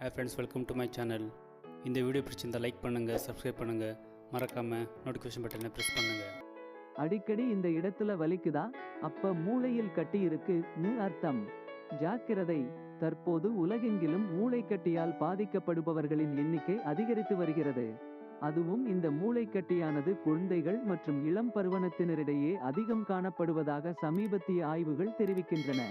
Hey friends welcome to my channel இந்த video பிடிச்சிருந்தால் like பண்ணுங்கள் சப்ஸ்கிரைப் பண்ணுங்கள் மறக்காமல் நோட்டிஃபிகேஷன் பட்டனை ப்ரெஸ் பண்ணுங்கள் அடிக்கடி இந்த இடத்துல வலிக்குதா? அப்ப மூளையில் கட்டி இருக்குன்னு அர்த்தம். ஜாக்கிரதை. தற்போது உலகெங்கிலும் மூளைக்கட்டியால் பாதிக்கப்படுபவர்களின் எண்ணிக்கை அதிகரித்து வருகிறது. அதுவும் இந்த மூளைக்கட்டியானது குழந்தைகள் மற்றும் இளம் பருவனத்தினரிடையே அதிகம் காணப்படுவதாக சமீபத்திய ஆய்வுகள் தெரிவிக்கின்றன.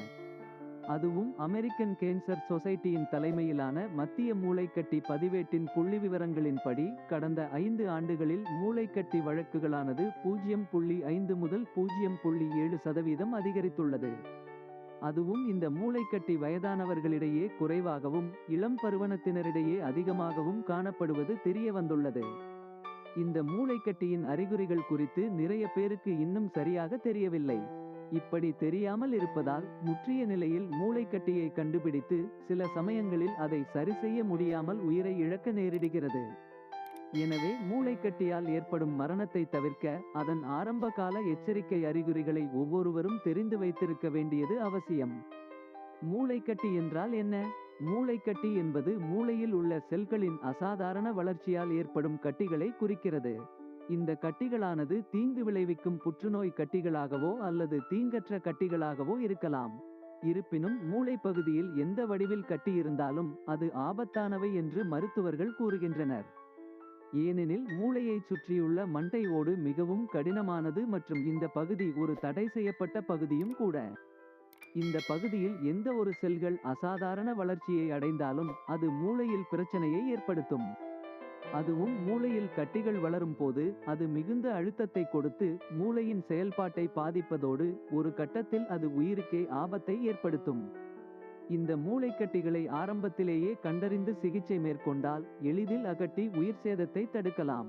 அதுவும் அமெரிக்கன் கேன்சர் சொசைட்டியின் தலைமையிலான மத்திய மூளைக்கட்டி பதிவேட்டின் புள்ளிவிவரங்களின்படி கடந்த ஐந்து ஆண்டுகளில் மூளைக்கட்டி வழக்குகளானது பூஜ்ஜியம் புள்ளி ஐந்து முதல் பூஜ்ஜியம் புள்ளி ஏழு சதவீதம் அதிகரித்துள்ளது. அதுவும் இந்த மூளைக்கட்டி வயதானவர்களிடையே குறைவாகவும் இளம் பருவனத்தினரிடையே அதிகமாகவும் காணப்படுவது தெரிய வந்துள்ளது இந்த மூளைக்கட்டியின் அறிகுறிகள் குறித்து நிறைய பேருக்கு இன்னும் சரியாக தெரியவில்லை. இப்படி தெரியாமல் இருப்பதால் முற்றிய நிலையில் மூளைக்கட்டியை கண்டுபிடித்து சில சமயங்களில் அதை சரிசெய்ய முடியாமல் உயிரை இழக்க நேரிடுகிறது. எனவே மூளைக்கட்டியால் ஏற்படும் மரணத்தை தவிர்க்க அதன் ஆரம்பகால எச்சரிக்கை அறிகுறிகளை ஒவ்வொருவரும் தெரிந்து வைத்திருக்க வேண்டியது அவசியம். மூளைக்கட்டி என்றால் என்ன? மூளைக்கட்டி என்பது மூளையில் உள்ள செல்களின் அசாதாரண வளர்ச்சியால் ஏற்படும் கட்டிகளை குறிக்கிறது. இந்த கட்டிகளானது தீங்கு விளைவிக்கும் புற்றுநோய் கட்டிகளாகவோ அல்லது தீங்கற்ற கட்டிகளாகவோ இருக்கலாம். இருப்பினும் மூளை பகுதியில் எந்த வடிவில் கட்டியிருந்தாலும் அது ஆபத்தானவை என்று மருத்துவர்கள் கூறுகின்றனர். ஏனெனில் மூளையைச் சுற்றியுள்ள மண்டை ஓடு மிகவும் கடினமானது மற்றும் இந்த பகுதி ஒரு தடை செய்யப்பட்ட பகுதியும் கூட. இந்த பகுதியில் எந்த ஒரு செல்கள் அசாதாரண வளர்ச்சியை அடைந்தாலும் அது மூளையில் பிரச்சனையை ஏற்படுத்தும். அதுவும் மூளையில் கட்டிகள் வளரும் போது அது மிகுந்த அழுத்தத்தை கொடுத்து மூளையின் செயல்பாட்டை பாதிப்பதோடு ஒரு கட்டத்தில் அது உயிருக்கே ஆபத்தை ஏற்படுத்தும். இந்த மூளைக்கட்டிகளை ஆரம்பத்திலேயே கண்டறிந்து சிகிச்சை மேற்கொண்டால் எளிதில் அகட்டி உயிர் சேதத்தை தடுக்கலாம்.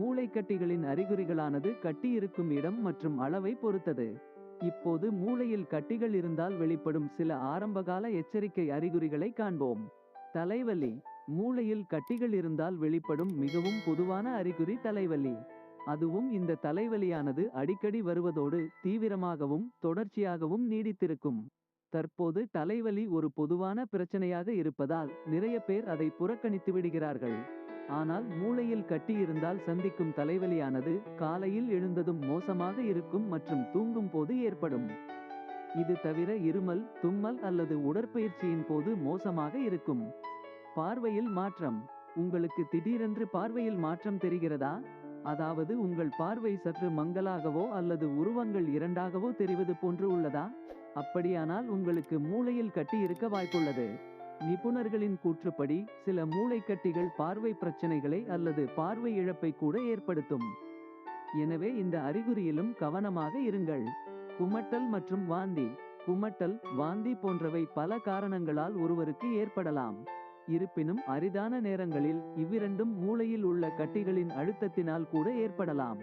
மூளைக்கட்டிகளின் அறிகுறிகளானது கட்டியிருக்கும் இடம் மற்றும் அளவை பொறுத்தது. இப்போது மூளையில் கட்டிகள் இருந்தால் வெளிப்படும் சில ஆரம்பகால எச்சரிக்கை அறிகுறிகளை காண்போம். தலைவலி மூளையில் கட்டிகள் இருந்தால் வெளிப்படும் மிகவும் பொதுவான அறிகுறி தலைவலி. அதுவும் இந்த தலைவலியானது அடிக்கடி வருவதோடு தீவிரமாகவும் தொடர்ச்சியாகவும் நீடித்திருக்கும். தற்போது தலைவலி ஒரு பொதுவான பிரச்சனையாக இருப்பதால் நிறைய பேர் அதை புறக்கணித்து விடுகிறார்கள். ஆனால் மூளையில் கட்டியிருந்தால் சந்திக்கும் தலைவலியானது காலையில் எழுந்ததும் மோசமாக இருக்கும் மற்றும் தூங்கும் போது ஏற்படும். இது தவிர இருமல் தும்மல் அல்லது உடற்பயிற்சியின் போது மோசமாக இருக்கும். பார்வையில் மாற்றம். உங்களுக்கு திடீரென்று பார்வையில் மாற்றம் தெரிகிறதா? அதாவது உங்கள் பார்வை சற்று மங்கலாகவோ அல்லது உருவங்கள் இரண்டாகவோ தெரிவது போன்று உள்ளதா? அப்படியானால் உங்களுக்கு மூளையில் கட்டி இருக்க வாய்ப்புள்ளது. நிபுணர்களின் கூற்றுப்படி சில மூளைக்கட்டிகள் பார்வை பிரச்சனைகளை அல்லது பார்வை இழப்பை கூட ஏற்படுத்தும். எனவே இந்த அறிகுறியிலும் கவனமாக இருங்கள். குமட்டல் மற்றும் வாந்தி. குமட்டல் வாந்தி போன்றவை பல காரணங்களால் ஒருவருக்கு ஏற்படலாம். இருப்பினும் அரிதான நேரங்களில் இவ்விரண்டும் மூளையில் உள்ள கட்டிகளின் அழுத்தத்தினால் கூட ஏற்படலாம்.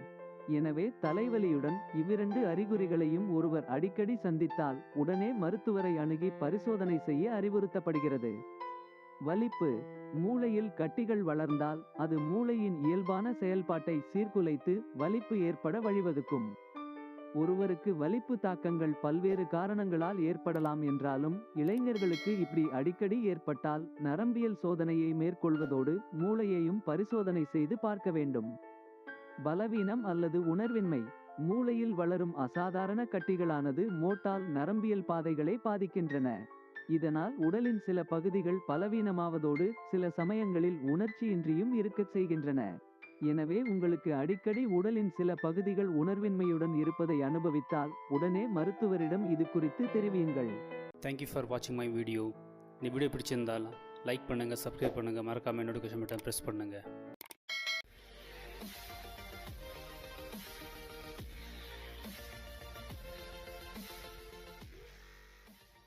எனவே தலைவலியுடன் இவ்விரண்டு அறிகுறிகளையும் ஒருவர் அடிக்கடி சந்தித்தால் உடனே மருத்துவரை அணுகி பரிசோதனை செய்ய அறிவுறுத்தப்படுகிறது. வலிப்பு. மூளையில் கட்டிகள் வளர்ந்தால் அது மூளையின் இயல்பான செயல்பாட்டை சீர்குலைத்து வலிப்பு ஏற்பட வழிவகுக்கும். ஒருவருக்கு வலிப்பு தாக்கங்கள் பல்வேறு காரணங்களால் ஏற்படலாம் என்றாலும் இளைஞர்களுக்கு இப்படி அடிக்கடி ஏற்பட்டால் நரம்பியல் சோதனையை மேற்கொள்வதோடு மூளையையும் பரிசோதனை செய்து பார்க்க வேண்டும். பலவீனம் அல்லது உணர்வின்மை மூளையில் வளரும் அசாதாரண கட்டிகளானது மோட்டால் நரம்பியல் பாதைகளை பாதிக்கின்றன. இதனால் உடலின் சில பகுதிகள் பலவீனமாவதோடு சில சமயங்களில் உணர்ச்சியின்றியும் இருக்கச் செய்கின்றன. எனவே உங்களுக்கு அடிக்கடி உடலின் சில பகுதிகள் உணர்வின்மையுடன் இருப்பதை அனுபவித்தால் உடனே மருத்துவரிடம் இது குறித்து தெரிவியுங்கள். தேங்க்யூ ஃபார் வாட்சிங் மை வீடியோ இந்த வீடியோ பிடிச்சிருந்தால் லைக் பண்ணுங்கள் சப்ஸ்கிரைப் பண்ணுங்கள் மறக்காமல் நோட்டிஃபிகேஷன் பட்டன் ப்ரெஸ் பண்ணுங்கள்